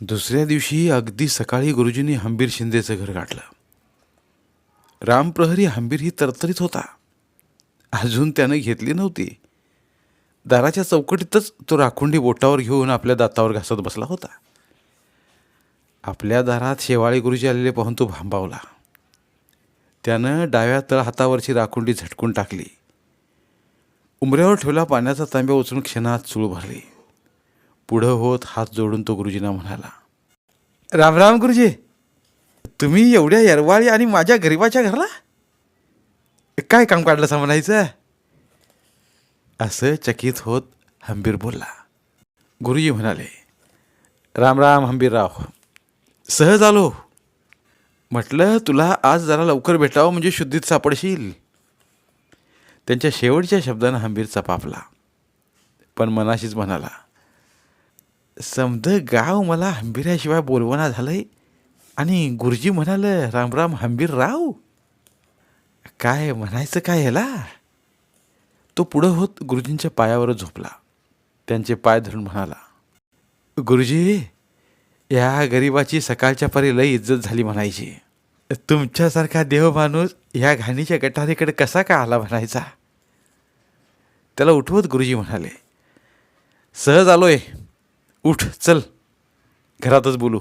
दुसऱ्या दिवशी अगदी सकाळी गुरुजींनी हंबीर शिंदेचं घर गाठलं. रामप्रहरी हंबीर ही तरतरीत होता. अजून त्यानं घेतली नव्हती. दाराच्या चौकटीतच तो राखुंडी बोटावर घेऊन आपल्या दातावर घासत बसला होता. आपल्या दारात शेवाळी गुरुजी आलेले पाहून तो भांबावला. त्यानं डाव्या तळ हातावरची राखुंडी झटकून टाकली. उमऱ्यावर ठेवला पाण्याचा तांब्या उचलून क्षणात चूळ भरली. पुढं होत हात जोडून तो गुरुजींना म्हणाला राम राम गुरुजी तुम्ही एवढ्या यरवाळी आणि माझ्या गरिबाच्या घरला काय काम काढलं सा म्हणायचं? असं चकित होत हंबीर बोलला. गुरुजी म्हणाले राम राम हंबीरराव सहज आलो. म्हटलं तुला आज जरा लवकर भेटावं म्हणजे शुद्धीत सापडशील. त्यांच्या शेवटच्या शब्दानं हंबीर चपापला. पण मनाशीच म्हणाला समदं गाव मला हंबीराशिवाय बोलवणा झालंय. आणि गुरुजी म्हणालं रामराम हंबीर राव. काय म्हणायचं काय ह्याला तो पुढं होत गुरुजींच्या पायावर झोपला. त्यांचे पाय धरून म्हणाला गुरुजी या गरिबाची सकाळच्या परी लई इज्जत झाली म्हणायची. तुमच्यासारखा देव माणूस ह्या घाणीच्या गटारीकडे कसा का आला म्हणायचा? त्याला उठवत गुरुजी म्हणाले सहज आलोय. उठ चल. घरातच बोलू.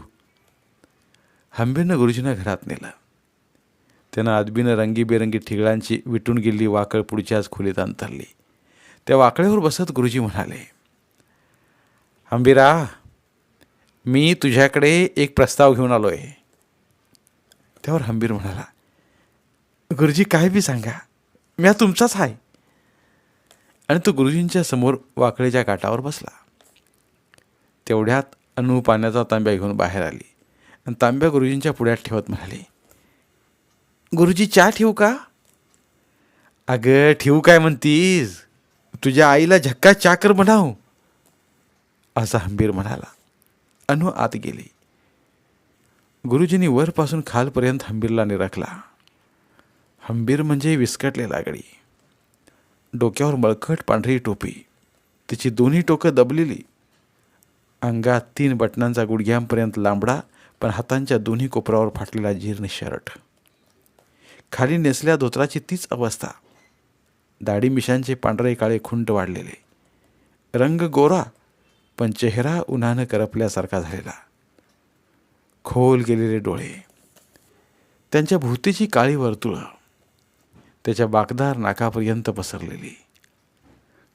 हंबीरनं गुरुजींना घरात नेलं. त्यानं आदबीनं रंगीबेरंगी ठिगळांची विटून गेलेली वाकळ पुढच्याच खोलीत अंतरली त्या वाकळ्यावर बसत गुरुजी म्हणाले हंबीरा मी तुझ्याकडे एक प्रस्ताव घेऊन आलो आहे त्यावर हंबीर म्हणाला गुरुजी काय बी सांगा. मी तुमचाच आहे आणि तो गुरुजींच्या समोर वाकळीच्या काठावर बसला. तेवढ्यात अनु पाण्याचा तांब्या घेऊन बाहेर आली. आणि तांब्या गुरुजींच्या पुढ्यात ठेवत म्हणाले गुरुजी चहा ठेवू का? अगं ठेवू काय म्हणतीस? तुझ्या आईला झक्का चहा कर म्हणाव. असा हंबीर म्हणाला. अनु आत गेली. गुरुजींनी वरपासून खालपर्यंत हंबीरला निरखला. हंबीर म्हणजे विस्कटले लागडी डोक्यावर मळकट पांढरी टोपी. तिची दोन्ही टोकं दबलेली. अंगात तीन बटनांचा गुडघ्यांपर्यंत लांबडा पण हातांच्या दोन्ही कोपरावर फाटलेला जीर्ण शर्ट. खाली नेसल्या धोत्राची तीच अवस्था. दाढी मिशांचे पांढरे काळे खुंट वाढलेले. रंग गोरा पण चेहरा उन्हानं करपल्यासारखा झालेला. खोल गेलेले डोळे. त्यांच्या भूतीची काळी वर्तुळं. त्याच्या बाकदार नाकापर्यंत पसरलेली.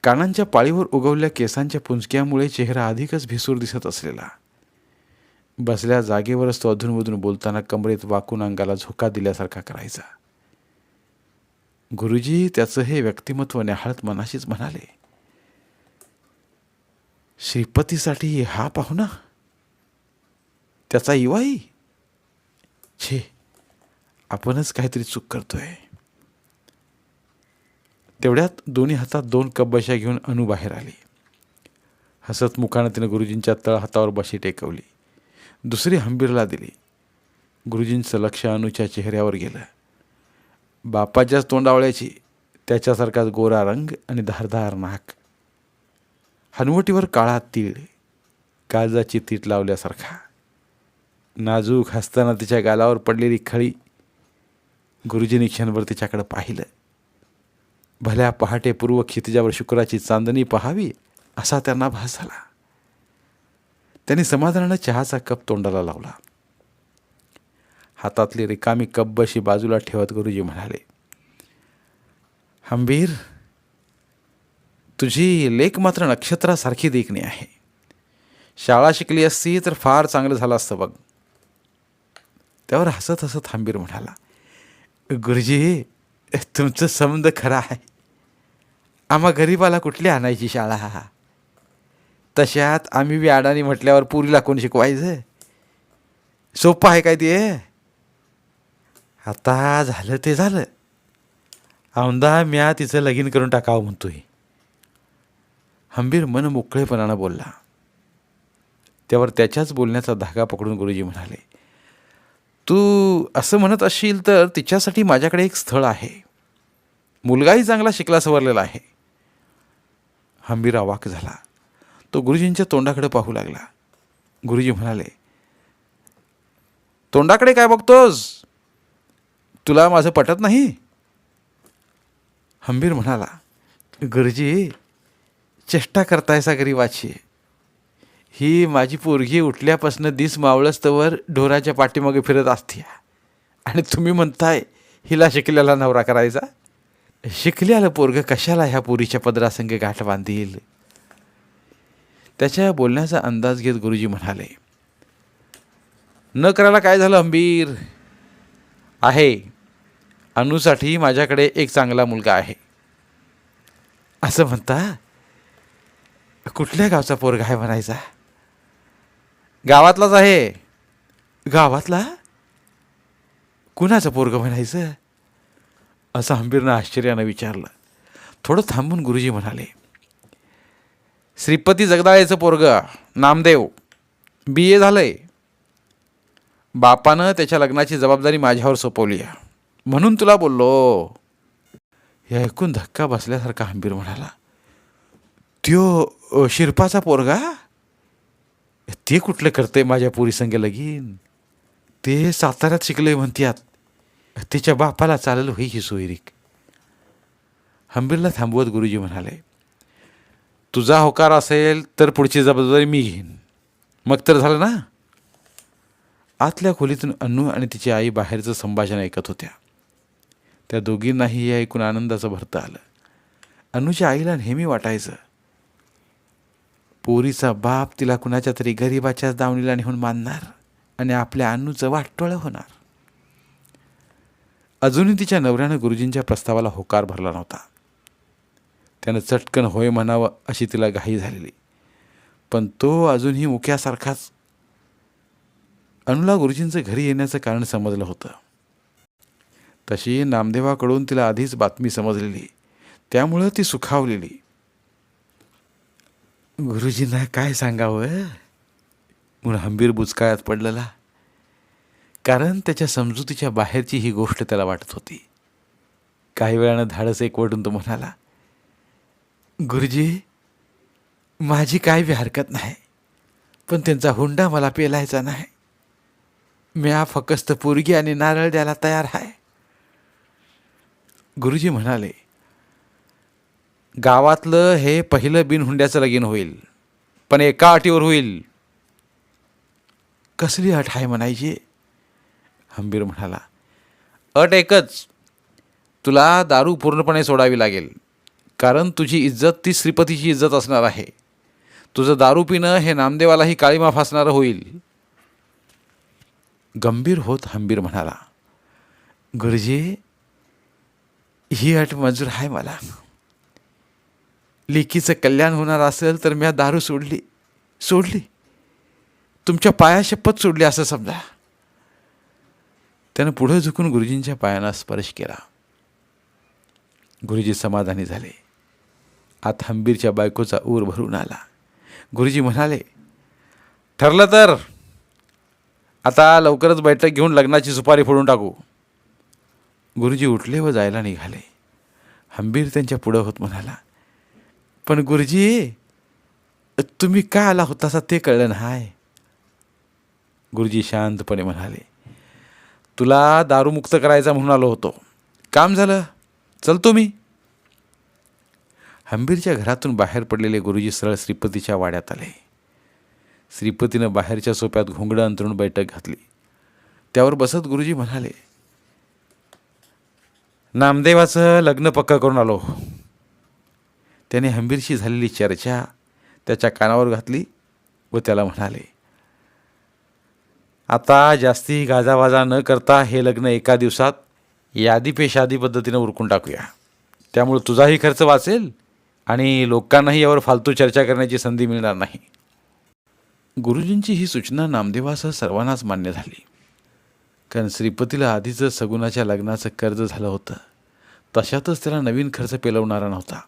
कानांच्या पाळीवर उगवल्या केसांच्या पुंजक्यामुळे चेहरा अधिकच भिसूर दिसत असलेला. बसल्या जागेवरच तो अधूनमधून बोलताना कमरेत वाकून अंगाला झोका दिल्यासारखा करायचा. गुरुजी त्याचं हे व्यक्तिमत्व न्याहाळत मनाशीच म्हणाले. श्रीपतीसाठी हा पाहुणा त्याचा इवाई छे आपणच काहीतरी चूक करतोय. तेवढ्यात दोन्ही हातात दोन कप बशा घेऊन अनु बाहेर आली. हसत मुखानं तिनं गुरुजींच्या तळ हातावर बशी टेकवली. दुसरी हंबीरला दिली. गुरुजींचं लक्ष अनुच्या चेहऱ्यावर गेलं. बापाच्याच तोंडावळ्याची त्याच्यासारखाच गोरा रंग आणि धारधार नाक. हनवटीवर काळा तीळ काळजाची तीट लावल्यासारखा. नाजूक हसताना तिच्या गालावर पडलेली खळी गुरुजींनी क्षणभर तिच्याकडं पाहिलं. भल्या पहाटे पूर्व क्षितिजावर शुक्राची चांदणी पहावी असा त्यांना भास झाला. त्यांनी समाधानानं चहाचा कप तोंडाला लावला. हातातली रिकामी कप बशी बाजूला ठेवत गुरुजी म्हणाले हंबीर तुझी लेख मात्र नक्षत्रासारखी देखणी आहे. शाळा शिकली असती तर फार चांगलं झालं असतं बघ. त्यावर हसत हसत हंबीर म्हणाला गुरुजी तुमचं संबंध खरा आहे. आम्हा गरीबाला कुठली आणायची शाळा? तशात आम्ही बी अडाणी म्हटल्यावर पुरीला कोण शिकवायचं? सोपं आहे काय ते? आता झालं ते झालं. औंदा म्या तिचं लगीन करून टाकावं म्हणतोय. हंबीर मन मोकळेपणानं बोलला. त्यावर त्याच्याच बोलण्याचा धागा पकडून गुरुजी म्हणाले तू असं म्हणत असशील तर तिच्यासाठी माझ्याकडे एक स्थळ आहे. मुलगाही चांगला शिकला सवरलेला आहे. हंबीर अवाक झाला. तो गुरुजींच्या तोंडाकडे पाहू लागला. गुरुजी म्हणाले तोंडाकडे काय बघतोस? तुला माझं पटत नाही? हंबीर म्हणाला गुरुजी चेष्टा करतायसा गरीबाची. ही माझी पोरगी उठल्यापासून दिस मावळस्तवर ढोराच्या पाठीमागे फिरत असते आणि तुम्ही म्हणताय हिला शिकलेला नवरा करायचा? शिकल्याला पोरग कशाला ह्या पोरीच्या पदरासंगे गाठ बांधील? त्याच्या बोलण्याचा अंदाज घेत गुरुजी म्हणाले न करायला काय झालं अंबीर? आहे. अनुसाठी माझ्याकडे एक चांगला मुलगा आहे. असं म्हणता? कुठल्या गावचा पोरगा आहे म्हणायचा? गावातलाच आहे. गावातला? कुणाचं पोरग म्हणायचं? असं हंबीरनं आश्चर्यानं विचारलं. थोडं थांबून गुरुजी म्हणाले श्रीपती जगदाळेचं पोरग नामदेव बी ए झालंय. बापानं त्याच्या लग्नाची जबाबदारी माझ्यावर सोपवली आहे. म्हणून तुला बोललो. हे ऐकून धक्का बसल्यासारखा हंबीर म्हणाला त्यो शिरपाचा पोरगा? ते कुठलं करते माझ्या पोरी संगे लगीन? ते साताऱ्यात शिकले म्हणत्यात. तिच्या बापाला चाललं होई ही सोयरीक हंबीरला थांबवत गुरुजी म्हणाले तुझा होकार असेल तर पुढची जबाबदारी मी घेईन. मग तर झालं ना? आतल्या खोलीतून अन्नू आणि तिची आई बाहेरचं संभाषण ऐकत होत्या. त्या दोघींनाही हे ऐकून आनंदाचं भरतं आलं. अन्नूच्या आईला नेहमी वाटायचं पोरीचा बाप तिला कुणाच्या तरी गरिबाच्याच दावणीला नेऊन मानणार आणि आपल्या अन्नूचं वाटोळं होणार. अजूनही तिच्या नवऱ्यानं गुरुजींच्या प्रस्तावाला होकार भरला नव्हता. त्यानं चटकन होय म्हणावं अशी तिला घाई झालेली. पण तो अजूनही मुख्यासारखाच अनुला गुरुजींचं घरी येण्याचं कारण समजलं होतं. तशी नामदेवाकडून तिला आधीच बातमी समजलेली. त्यामुळं ती सुखावलेली. गुरुजींना काय सांगावं? म्हणून हंबीर बुचकाळ्यात पडलेला. कारण त्याच्या समजुतीच्या बाहेरची ही गोष्ट त्याला वाटत होती. काही वेळानं धाडस एकवटून तो म्हणाला गुरुजी माझी काय बी हरकत नाही पण त्यांचा हुंडा मला पेलायचा नाही. म्या फकस्त पोरगी आणि नारळ द्यायला तयार आहे. गुरुजी म्हणाले गावातलं हे पहिलं बिनहुंड्याचं लगीन होईल पण एका अटीवर होईल. कसली अट आहे म्हणायची? हंबीर म्हणाला अट एकच तुला दारू पूर्णपणे सोडावी लागेल कारण तुझी इज्जत ती श्रीपतीची इज्जत असणार आहे. तुझं दारू पिणं हे नामदेवालाही काळीमा फासणारं होईल. गंभीर होत हंबीर म्हणाला गुरुजी ही अट मंजूर आहे मला. लेकीचं कल्याण होणार असेल तर मी दारू सोडली सोडली. तुमच्या पाया शपथ सोडली असं समजा. त्यानं पुढं झुकून गुरुजींच्या पायांना स्पर्श केला. गुरुजी समाधानी झाले. आत हंबीरच्या बायकोचा ऊर भरून आला. गुरुजी म्हणाले ठरलं तर आता लवकरच बैठक घेऊन लग्नाची सुपारी फोडून टाकू. गुरुजी उठले व जायला निघाले. हंबीर त्यांच्या पुढं होत म्हणाला पण गुरुजी तुम्ही का आला होतासा ते कळलं नाही. गुरुजी शांतपणे म्हणाले तुला दारूमुक्त करायचा म्हणून आलो होतो. काम झालं. चलतो मी. हंबीरच्या घरातून बाहेर पडलेले गुरुजी सरळ श्रीपतीच्या वाड्यात आले. श्रीपतीनं बाहेरच्या सोप्यात घोंगडं अंतरून बैठक घातली. त्यावर बसत गुरुजी म्हणाले नामदेवाचं लग्न पक्क करून आलो. त्याने हंबीरशी झालेली चर्चा त्याच्या कानावर घातली व त्याला म्हणाले आता जास्ती गाजावाजा न करता हे लग्न एका दिवसात यादी पेशादी पद्धतीनं उरकून टाकूया. त्यामुळे तुझाही खर्च वाचेल आणि लोकांनाही यावर फालतू चर्चा करण्याची संधी मिळणार नाही. गुरुजींची ही सूचना नामदेवासह सर्वांनाच मान्य झाली. कारण श्रीपतीला आधीचं सगुणाच्या लग्नाचं कर्ज झालं होतं. तशातच त्याला नवीन खर्च पेलवणारा नव्हता.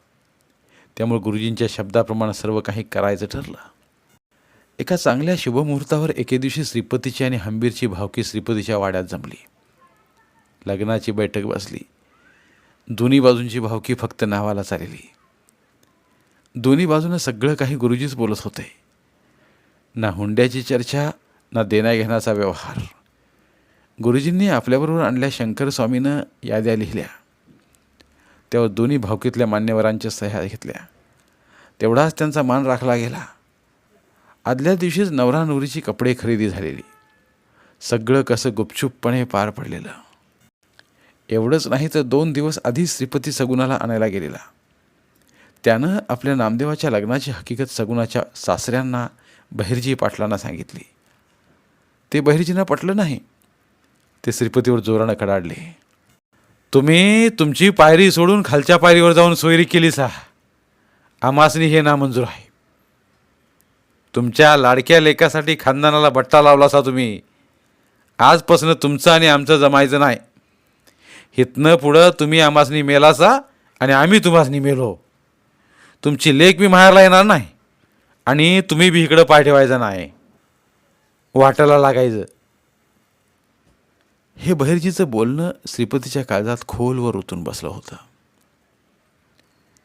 त्यामुळे गुरुजींच्या शब्दाप्रमाणे सर्व काही करायचं ठरलं. एका चांगल्या शुभमुहूर्तावर एके दिवशी श्रीपतीची आणि हंबीरची भावकी श्रीपतीच्या वाड्यात जमली. लग्नाची बैठक बसली. दोन्ही बाजूंची भावकी फक्त नावाला चालली. दोन्ही बाजूनं सगळं काही गुरुजीच बोलत होते. ना हुंड्याची चर्चा ना देण्याघेण्याचा व्यवहार. गुरुजींनी आपल्याबरोबर आणल्या शंकर स्वामीनं याद्या लिहिल्या. तेव्हा दोन्ही भावकीतल्या मान्यवरांच्या सह्या घेतल्या. तेवढाच त्यांचा मान राखला गेला. आदल्या दिवशीच नवरा नवरीची कपडे खरेदी झालेली. सगळं कसं गुपचूपपणे पार पडलेलं. एवढंच नाही तर दोन दिवस आधी श्रीपती सगुणाला आणायला गेलेला. त्यानं आपल्या नामदेवाच्या लग्नाची हकीकत सगुणाच्या सासऱ्यांना बहिर्जी पाटलांना सांगितली. ते बहिर्जींना पटलं नाही. ते श्रीपतीवर जोरानं कडाडले तुम्ही तुमची पायरी सोडून खालच्या पायरीवर जाऊन सोयरी केली सा आमासनी हे नामंजूर आहे. तुमच्या लाडक्या लेखासाठी खानदानाला बट्टा लावला असा तुम्ही. आजपासून तुमचं आणि आमचं जमायचं नाही. हितनं पुढं तुम्ही आम्हासनी मेलासा आणि आम्ही तुम्हासनी मेलो. तुमची लेख बी माहेरला येणार नाही आणि तुम्ही बी इकडं पाय ठेवायचा नाही. वाटायला लागायचं. हे बहिर्जीचं बोलणं श्रीपतीच्या काळजात खोलवर उतरून बसलं होतं.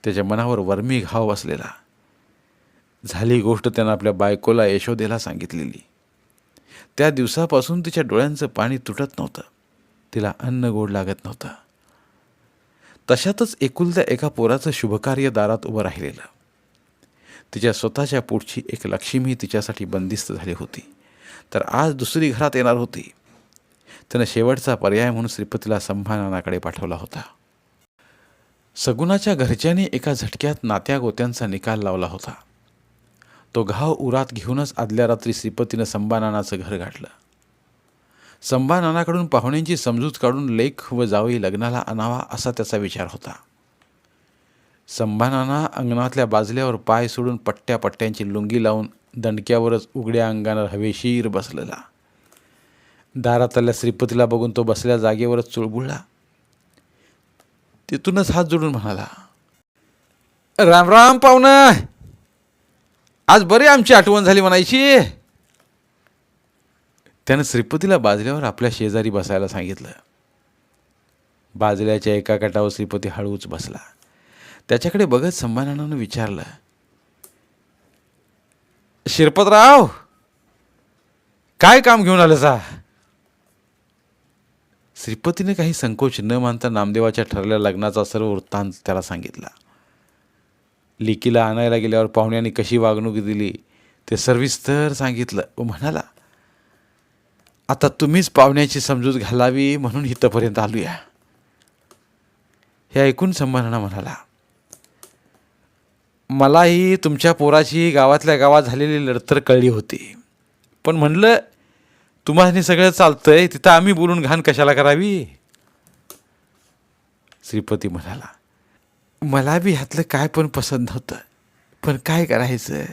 त्याच्या मनावर वर्मी घाव बसलेला. झाली गोष्ट त्यानं आपल्या बायकोला यशोदेला सांगितलेली. त्या दिवसापासून तिच्या डोळ्यांचं पाणी तुटत नव्हतं. तिला अन्न गोड लागत नव्हतं. तशातच एकुलत्या एका पोराचं शुभकार्य दारात उभं राहिलेलं. तिच्या स्वतःच्या पोटची एक लक्ष्मी तिच्यासाठी बंदिस्त झाली होती. तर आज दुसरी घरात येणार होती. त्यानं शेवटचा पर्याय म्हणून श्रीपतीला संभानानाकडे पाठवला होता. सगुणाच्या घरच्यांनी एका झटक्यात नात्या गोत्यांचा निकाल लावला होता. तो घाव उरात घेऊनच आदल्या रात्री श्रीपतीनं संभानानाचं घर गाठलं. संभानानाकडून पाहुण्यांची समजूत काढून लेख व जावई लग्नाला आणावा असा त्याचा विचार होता. संभानाना अंगणातल्या बाजल्यावर पाय सोडून पट्ट्या पट्ट्यांची लुंगी लावून दणक्यावरच उघड्या अंगानं हवेशीर बसलेला. दारातल्या श्रीपतीला बघून तो बसल्या जागेवरच चुळबुळला. तिथूनच हात जोडून म्हणाला राम राम पाहुणा! आज बरी आमची आठवण झाली म्हणायची. त्यानं श्रीपतीला बाजल्यावर आपल्या शेजारी बसायला सांगितलं. बाजल्याच्या एका काटावर श्रीपती हळूच बसला. त्याच्याकडे बघत संभानानं विचारलं. शिरपतराव काय काम घेऊन आलं सा श्रीपतीने काही संकोच न मानता नामदेवाच्या ठरलेल्या लग्नाचा सर्व वृत्तांत त्याला सांगितला. लिकीला आणायला गेल्यावर पाहुण्यांनी कशी वागणूक दिली ते सर्विस्तर सांगितलं. व म्हणाला आता तुम्हीच पाहुण्याची समजूत घालावी म्हणून इथंपर्यंत आलूया. हे ऐकून संभारणा म्हणाला मलाही तुमच्या पोराची गावातल्या गावात झालेली लढतर कळली होती. पण म्हणलं तुम्हाला सगळं चालतंय तिथं आम्ही बोलून घाण कशाला करावी? श्रीपती म्हणाला मला बी ह्यातलं काय पण पसंत नव्हतं. पण काय करायचं?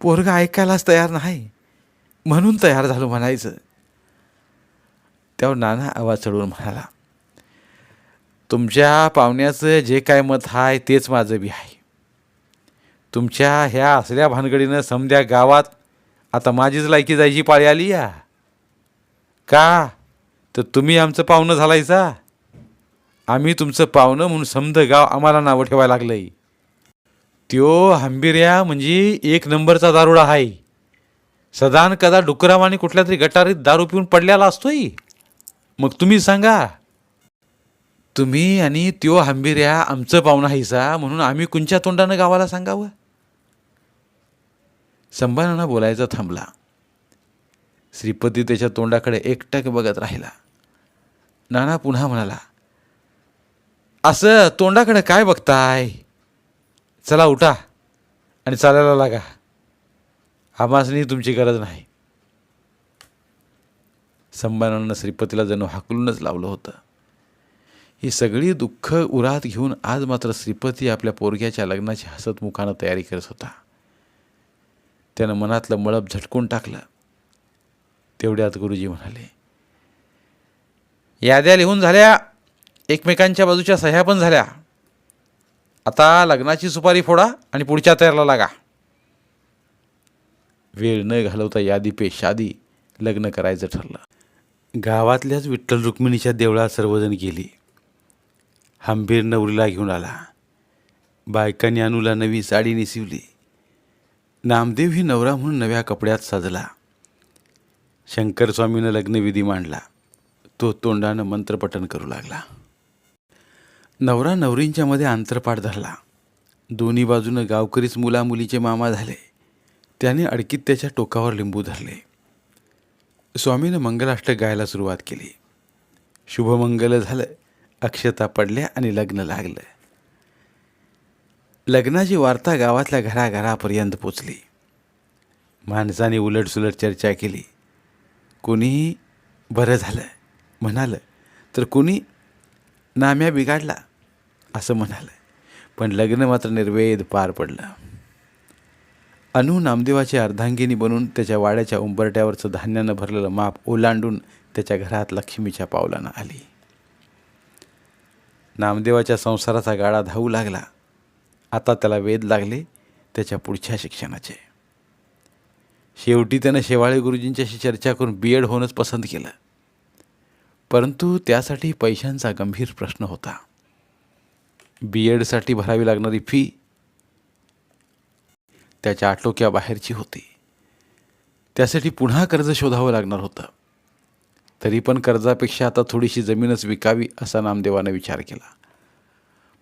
पोरगा ऐकायलाच तयार नाही. म्हणून तयार झालो म्हणायचं. त्यावर नाना आवाज चढवून म्हणाला तुमच्या पाहुण्याचं जे काय मत आहे तेच माझं बी आहे. तुमच्या ह्या असल्या भानगडीनं समद्या गावात आता माझीच लायकी जायची पाळी आली या. का? तर तुम्ही आमचं पाहुणं झालायचा आम्ही तुमचं पाहुणं म्हणून समद गाव आम्हाला नावं ठेवायला लागलंय. त्यो हंबिर्या म्हणजे एक नंबरचा दारुडा आहे सदान कदा डुकरावाने कुठल्या तरी गटारीत दारू पिऊन पडलेला असतोय? मग तुम्ही सांगा. तुम्ही आणि त्यो हंबिर्या आमचं पाहुणं हायसा म्हणून आम्ही कुंच्या तोंडानं गावाला सांगावं? संभानाना बोलायचा थांबला. श्रीपती त्याच्या तोंडाकडे एकटक बघत राहिला. नाना पुन्हा म्हणाला असं तोंडाकडे काय बघताय? चला उठा आणि चालायला लागा. आमासनी तुमची गरज नाही. संभानानं श्रीपतीला जणू हाकलूनच लावलं होतं. ही सगळी दुःख उरात घेऊन आज मात्र श्रीपती आपल्या पोरग्याच्या लग्नाची हसतमुखानं तयारी करत होता. त्यानं मनातलं मळप झटकून टाकलं. तेवढ्यात गुरुजी म्हणाले याद्या लिहून झाल्या. एकमेकांच्या बाजूच्या सह्या पण झाल्या. आता लग्नाची सुपारी फोडा आणि पुढच्या तयारला लागा. वेळ न घालवता यादी पे शादी लग्न करायचं ठरलं. गावातल्याच विठ्ठल रुक्मिणीच्या देवळात सर्वजण गेली. हंबीर नवरीला घेऊन आला. बायकांनी अनुला नवी साडी नेसिवली. नामदेव ही नवरा म्हणून नव्या कपड्यात साजला. शंकरस्वामीनं लग्नविधी मांडला. तो तोंडानं मंत्रपठण करू लागला. नवरा नवरींच्या मध्ये धरला. दोन्ही बाजूनं गावकरीच मुलामुलीचे मामा झाले. त्याने अडकीत त्याच्या टोकावर लिंबू धरले. स्वामीनं मंगलाष्टक गायला सुरुवात केली. शुभमंगल झालं अक्षता पडल्या आणि लग्न लागलं. लग्नाची वार्ता गावातल्या घराघरापर्यंत पोचली. माणसाने उलटसुलट चर्चा केली. कोणीही बरं झालं म्हणालं तर कोणी नाम्या बिघाडला. असं म्हणालं पण लग्न मात्र निर्वेद पार पडलं. अनु नामदेवाची अर्धांगिनी बनून त्याच्या वाड्याच्या उंबरट्यावरचं धान्यानं भरलेलं माप ओलांडून त्याच्या घरात लक्ष्मीच्या पावलानं आली. नामदेवाच्या संसाराचा गाडा धावू लागला. आता त्याला वेध लागले त्याच्या पुढच्या शिक्षणाचे. शेवटी त्यानं शेवाळे गुरुजींच्याशी चर्चा करून बी एड होणंच पसंत केलं. परंतु त्यासाठी पैशांचा गंभीर प्रश्न होता. बी एडसाठी भरावी लागणारी फी त्याच्या आटोक्याबाहेरची होती. त्यासाठी पुन्हा कर्ज शोधावं लागणार होतं. तरी पण कर्जापेक्षा आता थोडीशी जमीनच विकावी असा नामदेवानं विचार केला.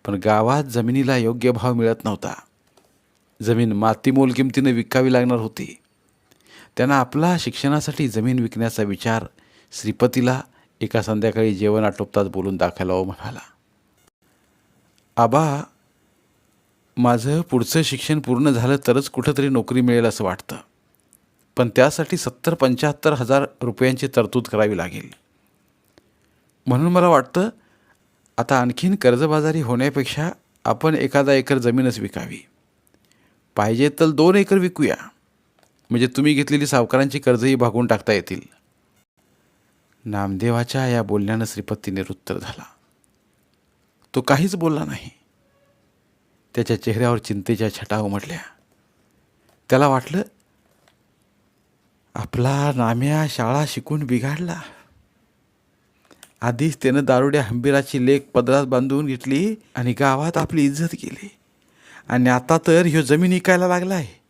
पण गावात जमिनीला योग्य भाव मिळत नव्हता. जमीन मातीमोल किमतीनं विकावी लागणार होती. त्यांना आपला शिक्षणासाठी जमीन विकण्याचा विचार श्रीपतीला एका संध्याकाळी जेवण आटोपताच बोलून दाखवायला म्हणाला. आबा माझं पुढचं शिक्षण पूर्ण झालं तरच कुठंतरी नोकरी मिळेल असं वाटतं. पण त्यासाठी सत्तर पंच्याहत्तर हजार रुपयांची तरतूद करावी लागेल. म्हणून मला वाटतं आता आणखीन कर्जबाजारी होण्यापेक्षा आपण एखादा एकर जमीनच विकावी. पाहिजे तर दोन एकर विकूया. म्हणजे तुम्ही घेतलेली सावकारांची कर्जही भागून टाकता येतील. नामदेवाच्या या बोलण्यानं श्रीपती निरुत्तर झाला. तो काहीच बोलला नाही. त्याच्या चेहऱ्यावर चिंतेच्या छटा उमटल्या. त्याला वाटलं आपला नाम्या शाळा शिकून बिघाडला. आधीच त्यानं दारुड्या हंबीराची लेख पदरात बांधून घेतली आणि गावात आपली इज्जत केली. आणि आता तर ह्यो जमीन इकायला लागला आहे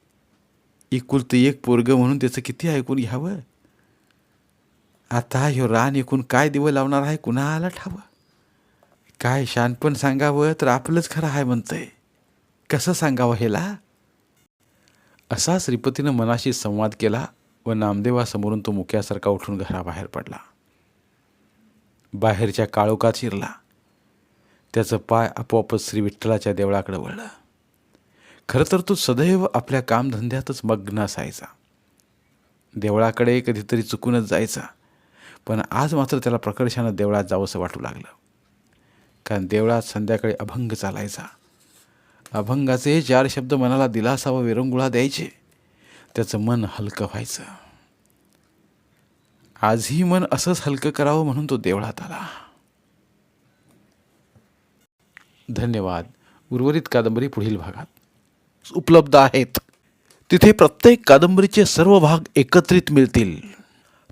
इकुलतं एक पोरग म्हणून त्याचं किती ऐकून घ्यावं? आता ह्यो रान ऐकून काय दिवं लावणार आहे कुणाला ठावं? काय शानपण सांगावं तर आपलंच खरं आहे म्हणतंय. कसं सांगावं हेला असा श्रीपतीनं मनाशी संवाद केला व नामदेवासमोरून तो मुक्यासारखा उठून घराबाहेर पडला. बाहेरच्या काळोखात शिरला. त्याचं पाय आपोआपच श्री विठ्ठलाच्या देवळाकडे वळलं. खरं तर तो सदैव आपल्या कामधंद्यातच मग्न असायचा. देवळाकडे कधीतरी चुकूनच जायचा. पण आज मात्र त्याला प्रकर्षानं देवळात जावंसं वाटू लागलं. कारण देवळात संध्याकाळी अभंग चालायचा. अभंगाचे चार शब्द मनाला दिलासा व विरंगुळा द्यायचे. त्याचं मन हलकं व्हायचं. आजही मन असंच हलकं करावं म्हणून तो देवळात आला. धन्यवाद. उर्वरित कादंबरी पुढील भागात उपलब्ध आहेत. तिथे प्रत्येक कादंबरीचे सर्व भाग एकत्रित मिळतील.